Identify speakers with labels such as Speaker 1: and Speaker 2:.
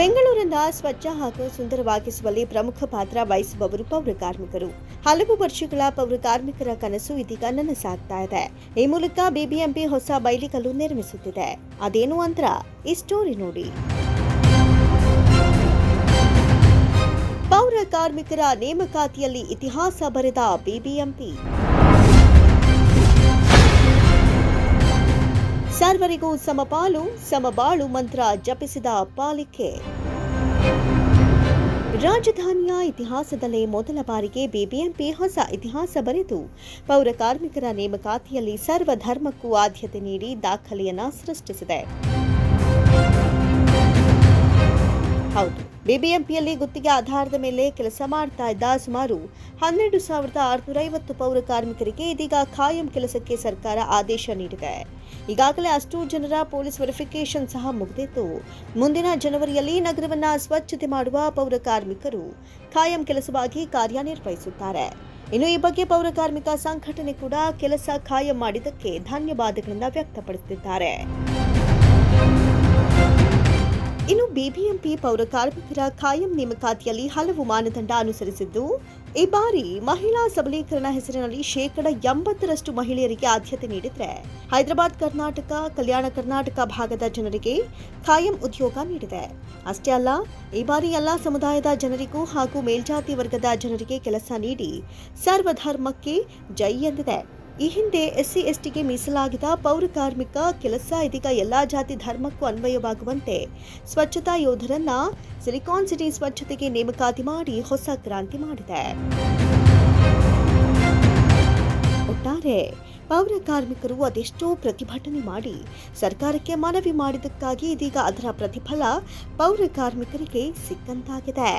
Speaker 1: ಬೆಂಗಳೂರನ್ನ ಸ್ವಚ್ಛ ಹಾಗೂ ಸುಂದರವಾಗಿಸುವಲ್ಲಿ ಪ್ರಮುಖ ಪಾತ್ರ ವಹಿಸುವವರು ಪೌರ ಕಾರ್ಮಿಕರು. ಹಲವು ವರ್ಷಗಳ ಪೌರ ಕಾರ್ಮಿಕರ ಕನಸು ಇದೀಗ ನನಸಾಗ್ತಾ ಇದೆ. ಈ ಮೂಲಕ ಬಿಬಿಎಂಪಿ ಹೊಸ ಬೈಲಿಕಲ್ಲು ನಿರ್ಮಿಸುತ್ತಿದೆ. ಅದೇನು ಅಂತರ? ಈ ಸ್ಟೋರಿ ನೋಡಿ. ಪೌರ ಕಾರ್ಮಿಕರ ನೇಮಕಾತಿಯಲ್ಲಿ ಇತಿಹಾಸ ಬರೆದ ಬಿಬಿಎಂಪಿ. ಸರ್ವರಿಗೂ ಸಮಪಾಲು ಸಮಬಾಳು ಮಂತ್ರ ಜಪಿಸಿದ ಪಾಲಿಕೆ. ರಾಜಧಾನಿಯ ಇತಿಹಾಸದಲ್ಲೇ ಮೊದಲ ಬಾರಿಗೆ ಬಿಬಿಎಂಪಿ ಹೊಸ ಇತಿಹಾಸ ಬರೆದು, ಪೌರ ಕಾರ್ಮಿಕರ ನೇಮಕಾತಿಯಲ್ಲಿ ಸರ್ವಧರ್ಮಕ್ಕೂ ಆದ್ಯತೆ ನೀಡಿ ದಾಖಲೆಯನ್ನ ಸೃಷ್ಟಿಸಿದೆ. ಹೌದು, ಬಿಬಿಎಂಪಿಯಲ್ಲಿ ಗುತ್ತಿಗೆ ಆಧಾರದ ಮೇಲೆ ಕೆಲಸ ಮಾಡ್ತಾ ಇದ್ದ ಸುಮಾರು ಹನ್ನೆರಡು ಸಾವಿರದ ಆರುನೂರ ಐವತ್ತು ಪೌರ ಕಾರ್ಮಿಕರಿಗೆ ಇದೀಗ ಖಾಯಂ ಕೆಲಸಕ್ಕೆ ಸರ್ಕಾರ ಆದೇಶ ನೀಡಿದೆ. ಈಗಾಗಲೇ ಅಷ್ಟು ಜನರ ಪೊಲೀಸ್ ವೆರಿಫಿಕೇಶನ್ ಸಹ ಮುಗಿದಿತ್ತು ಮುಂದಿನ ಜನವರಿಯಲ್ಲಿ ನಗರವನ್ನ ಸ್ವಚ್ಛತೆ ಮಾಡುವ ಪೌರ ಕಾರ್ಮಿಕರು ಖಾಯಂ ಕೆಲಸವಾಗಿ ಕಾರ್ಯನಿರ್ವಹಿಸುತ್ತಾರೆ. ಇನ್ನು ಈ ಬಗ್ಗೆ ಪೌರ ಕಾರ್ಮಿಕ ಸಂಘಟನೆ ಕೂಡ ಕೆಲಸ ಖಾಯಂ ಮಾಡಿದ್ದಕ್ಕೆ ಧನ್ಯವಾದಗಳನ್ನು ವ್ಯಕ್ತಪಡಿಸುತ್ತಿದ್ದಾರೆ ಬಿಬಿಎಂಪಿ ಪೌರ ಕಾರ್ಮಿಕರ ಖಾಯಂ ನೇಮಕಾತಿಯಲ್ಲಿ ಹಲವು ಮಾನದಂಡ ಅನುಸರಿಸಿದ್ದು, ಈ ಬಾರಿ ಮಹಿಳಾ ಸಬಲೀಕರಣ ಹೆಸರಿನಲ್ಲಿ ಶೇಕಡ ಎಂಬತ್ತರಷ್ಟು ಮಹಿಳೆಯರಿಗೆ ಆದ್ಯತೆ ನೀಡಿದ್ರೆ ಹೈದರಾಬಾದ್ ಕರ್ನಾಟಕ, ಕಲ್ಯಾಣ ಕರ್ನಾಟಕ ಭಾಗದ ಜನರಿಗೆ ಖಾಯಂ ಉದ್ಯೋಗ ನೀಡಿದೆ. ಅಷ್ಟೇ ಅಲ್ಲ, ಈ ಬಾರಿ ಎಲ್ಲಾ ಸಮುದಾಯದ ಜನರಿಗೂ ಹಾಗೂ ಮೇಲ್ಜಾತಿ ವರ್ಗದ ಜನರಿಗೆ ಕೆಲಸ ನೀಡಿ ಸರ್ವಧರ್ಮಕ್ಕೆ ಜೈ ಎಂದಿದೆ. ಈ ಹಿಂದೆ ಎಸ್ಸಿ ಎಸ್ಟಿಗೆ ಮೀಸಲಾಗಿದ್ದ ಪೌರ ಕಾರ್ಮಿಕ ಕೆಲಸ ಇದೀಗ ಎಲ್ಲಾ ಜಾತಿ ಧರ್ಮಕ್ಕೂ ಅನ್ವಯವಾಗುವಂತೆ ಸ್ವಚ್ಛತಾ ಯೋಧರನ್ನ ಸಿಲಿಕಾನ್ ಸಿಟಿ ಸ್ವಚ್ಛತೆಗೆ ನೇಮಕಾತಿ ಮಾಡಿ ಹೊಸ ಕ್ರಾಂತಿ ಮಾಡಿದೆ. ಒಟ್ಟಾರೆ ಪೌರ ಕಾರ್ಮಿಕರು ಅದೆಷ್ಟೋ ಪ್ರತಿಭಟನೆ ಮಾಡಿ ಸರ್ಕಾರಕ್ಕೆ ಮನವಿ ಮಾಡಿದ್ದಕ್ಕಾಗಿ ಇದೀಗ ಅದರ ಪ್ರತಿಫಲ ಪೌರ ಕಾರ್ಮಿಕರಿಗೆ ಸಿಕ್ಕಂತಾಗಿದೆ.